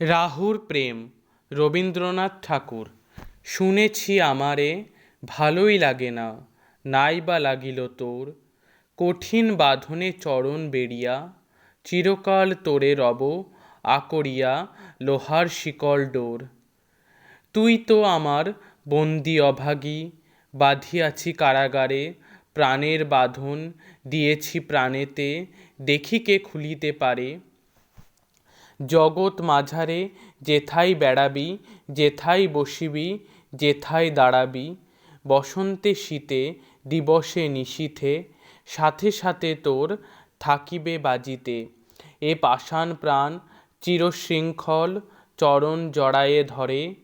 রাহুর প্রেম, রবীন্দ্রনাথ ঠাকুর। শুনেছি আমারে, ভালোই লাগে না নাই বা লাগিল তোর। কঠিন বাঁধনে চরণ বেড়িয়া, চিরকাল তোরে রব আকরিয়া লোহার শিকল ডোর। তুই তো আমার বন্দি অভাগী, বাঁধিয়াছি কারাগারে, প্রাণের বাঁধন দিয়েছি প্রাণেতে, দেখি কে খুলিতে পারে। জগৎ মাঝারে, যেথায় বেড়াবি, যেথায় বসিবি, যেথায় দাঁড়াবি। বসন্তে শীতে, দিবসে নিশীথে, সাথে সাথে তোর থাকিবে বাজিতে। এ পাষাণ প্রাণ চিরশৃঙ্খল চরণ জড়ায়ে ধরে।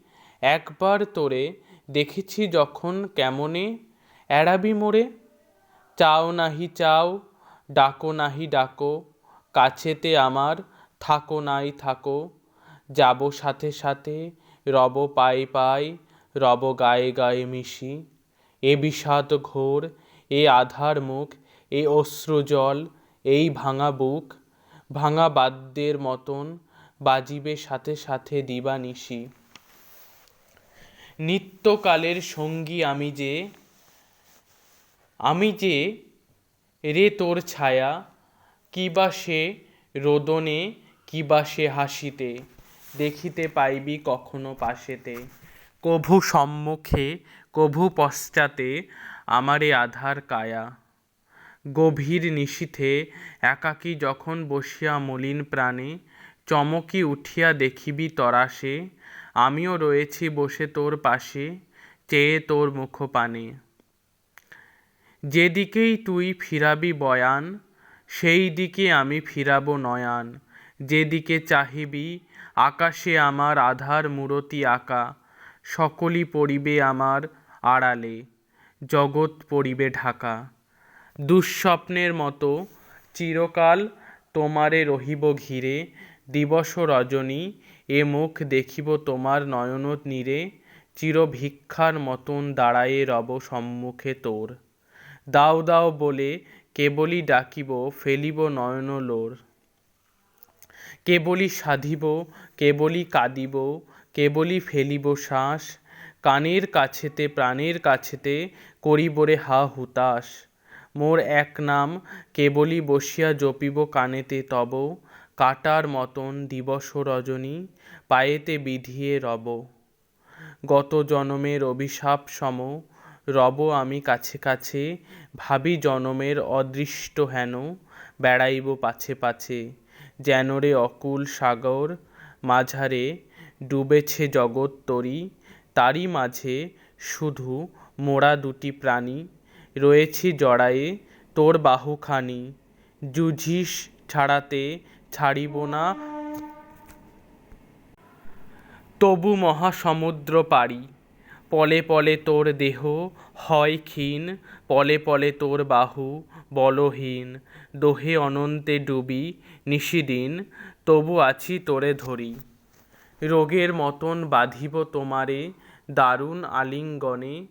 একবার তোরে দেখেছি যখন কেমনে, এড়াবি মোরে। চাও নাহি চাও, ডাকো নাহি ডাকো, কাছেতে আমার থাকো নাই থাকো, যাব সাথে সাথে, রব পাই পাই রব গায়ে গায়ে মিশি। এ বিষাদ ঘোর, এ আধার মুখ, এ অশ্রু জল, এই ভাঙা বুক, ভাঙা বাদ্যের মতন বাজিবে সাথে সাথে দিবা নিশি নিত্যকালের সঙ্গী আমি যে আমি যে রে তোর ছায়া কিবা সে রোদনে কি বা সে হাসিতে, দেখিতে পাইবি কখনো পাশেতে। কভু সম্মুখে, কভু পশ্চাতে আমারে আধার কায়া। গভীর নিশীথে একাকী যখন বসিয়া মলিন প্রাণে, চমকি উঠিয়া দেখিবি তরাসে, আমিও রয়েছি বসে তোর পাশে, চেয়ে তোর মুখপানে। যেদিকেই তুই ফিরাবি বয়ান, সেই দিকে আমি ফিরাবো নয়ান। যেদিকে চাহিবি, আকাশে আমার আধার মূরতি আঁকা। সকলই পড়িবে আমার আড়ালে, জগৎ পড়িবে ঢাকা। দুঃস্বপ্নের মতো চিরকাল তোমারে রহিব ঘিরে, দিবস রজনী, এ মুখ দেখিব তোমার নয়ন নীরে, চিরভিক্ষার মতন দাঁড়ায়ে রব সম্মুখে তোর। দাও দাও বলে কেবলই ডাকিব, ফেলিব নয়ন লোর কেবলই সাধিব কেবলই কাঁদিব কেবলই ফেলিব শ্বাস, কানের কাছেতে, প্রাণের কাছেতে করিবরে হা হুতাশ। মোর এক নাম কেবলই বসিয়া জপিব কানেতে তব, কাটার মতন দিবস রজনী পায়েতে বিধিয়ে রব। গত জনমের অভিশাপ সম, রব আমি কাছে কাছে, ভাবি জনমের অদৃষ্ট হেন, বেড়াইব পাছে পাছে। যেন রে অকুল সাগর মাঝারে ডুবেছে জগৎ তরি, তারই মাঝে শুধু মোরা দুটি প্রাণী রয়েছি জড়ায়ে, তোর বাহুখানি। জুঝিস ছাড়াতে ছাড়িব না। তবু মহাসমুদ্র পাড়ি পলে পলে তোর দেহ হয় ক্ষীণ, পলে পলে তোর বাহু বলহীন। দোহে অনন্তে ডুবি নিশিদিন, তবু আছি তোরে ধরি। রোগের মতন বাঁধিব তোমারে দারুণ আলিঙ্গনে,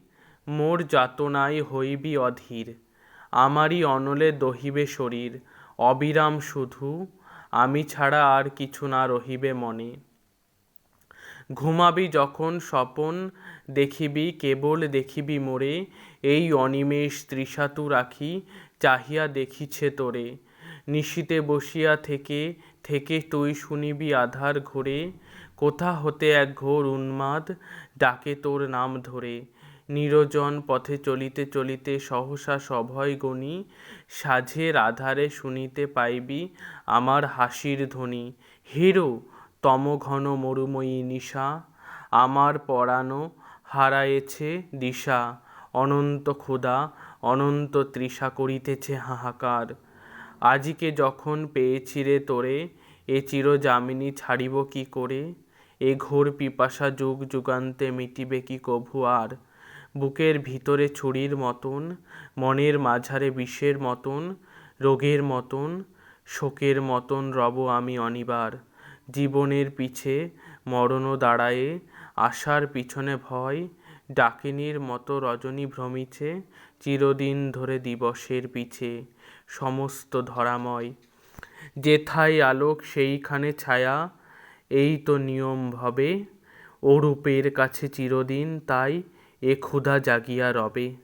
মোর যাতনায় হইবি অধীর। আমারই অনলে দহিবে শরীর, অবিরাম শুধু, আমি ছাড়া আর কিছু না রহিবে মনে। ঘুমাবি যখন স্বপন দেখিবি, কেবল দেখিবি মোরে। এই অনিমেষ তৃষাতু রাখি, চাহিয়া দেখিছে তোরে। নিশীতে বসিয়া থেকে থেকে তুই শুনিবি আধার ঘোরে। কোথা হতে এক ঘোর উন্মাদ ডাকে তোর নাম ধরে। নিরজন পথে চলিতে চলিতে সহসা সভয় গণি, সাঝের আধারে শুনিতে পাইবি আমার হাসির ধ্বনি। হিরো তমঘন মরুময়ী নিশা, আমার পরানো হারায়েছে দিশা। অনন্ত ক্ষুধা, অনন্ত তৃষা করিতেছে হাহাকার। আজিকে যখন পেয়েছি রে তোরে, এ চিরযামিনী ছাড়িব কি করে? এ ঘোর পিপাসা যুগ যুগান্তে মিটিবে কি কভু আর? বুকের ভিতরে ছুরির মতন, মনের মাঝারে বিষের মতন, রোগের মতন, শোকের মতন রব আমি অনিবার। জীবনের পিছে মরণও দাঁড়ায়ে, আশার পিছনে ভয়, ডাকিনীর মতো রজনী ভ্রমিছে, চিরদিন ধরে দিবসের পিছে, সমস্ত ধরাময়। যেথায় আলোক সেইখানে ছায়া, এই তো নিয়ম ভবে ও রূপের কাছে চিরদিন তাই এ ক্ষুধা জাগিয়া রবে।